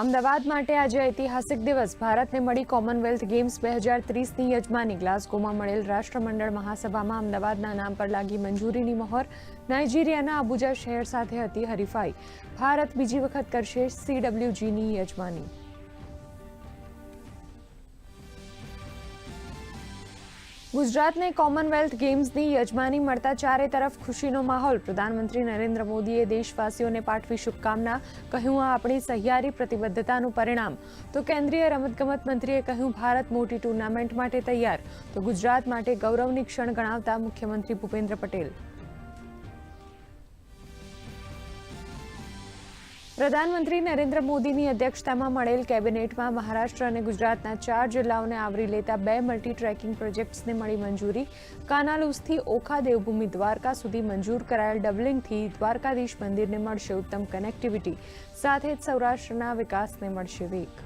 અમદાવાદ માટે આજે ઐતિહાસિક દિવસ. ભારતને મળી કોમનવેલ્થ ગેમ્સ બે હજાર ત્રીસની યજમાની. ગ્લાસગોમાં મળેલ રાષ્ટ્રમંડળ મહાસભામાં અમદાવાદના નામ પર લાગી મંજૂરીની મહોર. નાઇજીરિયાના અબુજા શહેર સાથે હતી હરીફાઈ. ભારત બીજી વખત કરશે સીડબ્લ્યુજીની યજમાની. ગુજરાતને કોમનવેલ્થ ગેમ્સની યજમાની મળતા ચારે તરફ ખુશીનો માહોલ. પ્રધાનમંત્રી નરેન્દ્ર મોદીએ દેશવાસીઓને પાઠવી શુભકામના. કહ્યું, આ આપણી સહિયારી પ્રતિબદ્ધતાનું પરિણામ. તો કેન્દ્રીય રમતગમત મંત્રીએ કહ્યું, ભારત મોટી ટુર્નામેન્ટ માટે તૈયાર. તો ગુજરાત માટે ગૌરવની ક્ષણ ગણાવતા મુખ્યમંત્રી ભૂપેન્દ્ર પટેલ. પ્રધાનમંત્રી નરેન્દ્ર મોદીની અધ્યક્ષતામાં મળેલ કેબિનેટમાં મહારાષ્ટ્ર અને ગુજરાતના ચાર જિલ્લાઓને આવરી લેતા બે મલ્ટી ટ્રેકિંગ પ્રોજેક્ટ્સને મળી મંજૂરી. કાનાલુસથી ઓખા દેવભૂમિ દ્વારકા સુધી મંજૂર કરાયેલ ડબલિંગથી દ્વારકાધીશ મંદિરને મળશે ઉત્તમ કનેક્ટિવિટી સાથે જ સૌરાષ્ટ્રના વિકાસને મળશે વેગ.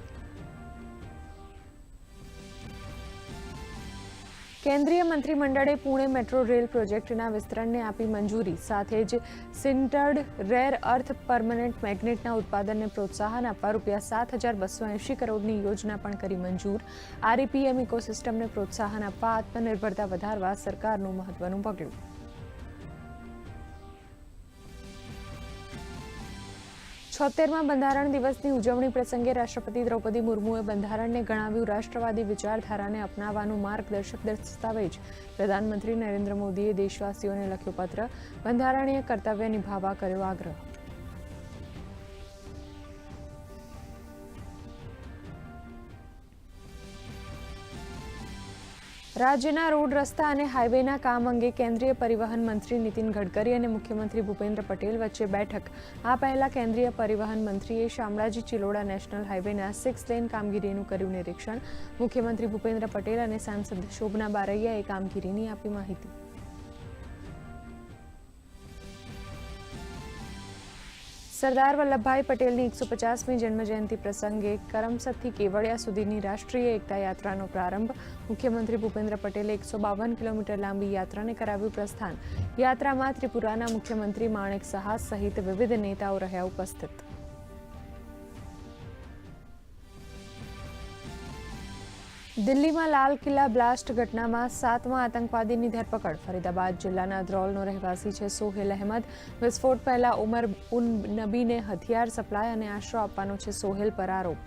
કેન્દ્રીય મંત્રીમંડળે પુણે મેટ્રો રેલ પ્રોજેક્ટના વિસ્તરણને આપી મંજૂરી, સાથે જ સિન્ટર્ડ રેર અર્થ પરમનન્ટ મેગ્નેટના ઉત્પાદનને પ્રોત્સાહન આપવા રૂપિયા સાત હજાર બસો એંશી કરોડની યોજના પણ કરી મંજૂર. આરઈપીએમ ઇકોસિસ્ટમને પ્રોત્સાહન આપવા આત્મનિર્ભરતા વધારવા સરકારનું મહત્વનું પગલું. છોતેરમાં બંધારણ દિવસની ઉજવણી પ્રસંગે રાષ્ટ્રપતિ દ્રૌપદી મુર્મુએ બંધારણને ગણાવ્યું રાષ્ટ્રવાદી વિચારધારાને અપનાવવાનું માર્ગદર્શક દસ્તાવેજ પ્રધાનમંત્રી નરેન્દ્ર મોદીએ દેશવાસીઓને લખ્યો પત્ર, બંધારણીય કર્તવ્ય નિભાવવા કર્યો આગ્રહ. રાજ્યના રોડ, રસ્તા અને હાઇવેના કામ અંગે કેન્દ્રીય પરિવહન મંત્રી નીતિન ગડકરી અને મુખ્યમંત્રી ભૂપેન્દ્ર પટેલ વચ્ચે બેઠક. આ પહેલા કેન્દ્રીય પરિવહન મંત્રીએ શામળાજી ચિલોડા નેશનલ હાઇવેના સિક્સ લેન કામગીરીનું કર્યું નિરીક્ષણ. મુખ્યમંત્રી ભૂપેન્દ્ર પટેલ અને સાંસદ શોભના બારૈયાએ કામગીરીની આપી માહિતી. સરદાર વલ્લભભાઈ પટેલની એકસો પચાસમી જન્મજયંતિ પ્રસંગે કરમસદથી કેવડિયા સુધીની રાષ્ટ્રીય એકતા યાત્રાનો પ્રારંભ મુખ્યમંત્રી ભૂપેન્દ્ર પટેલે એકસો બાવન કિલોમીટર લાંબી યાત્રાને કરાવ્યું પ્રસ્થાન. યાત્રામાં ત્રિપુરાના મુખ્યમંત્રી માણેક સહા સહિત વિવિધ નેતાઓ રહ્યા ઉપસ્થિત. દિલ્હીમાં લાલ કિલ્લા બ્લાસ્ટ ઘટનામાં સાતમા આતંકવાદીની ધરપકડ. ફરીદાબાદ જિલ્લાના દ્રોલનો રહેવાસી છે સોહેલ અહેમદ. વિસ્ફોટ પહેલા ઉમર ઉન નબીને હથિયાર સપ્લાય અને આશરો આપવાનો છે સોહેલ પર આરોપ.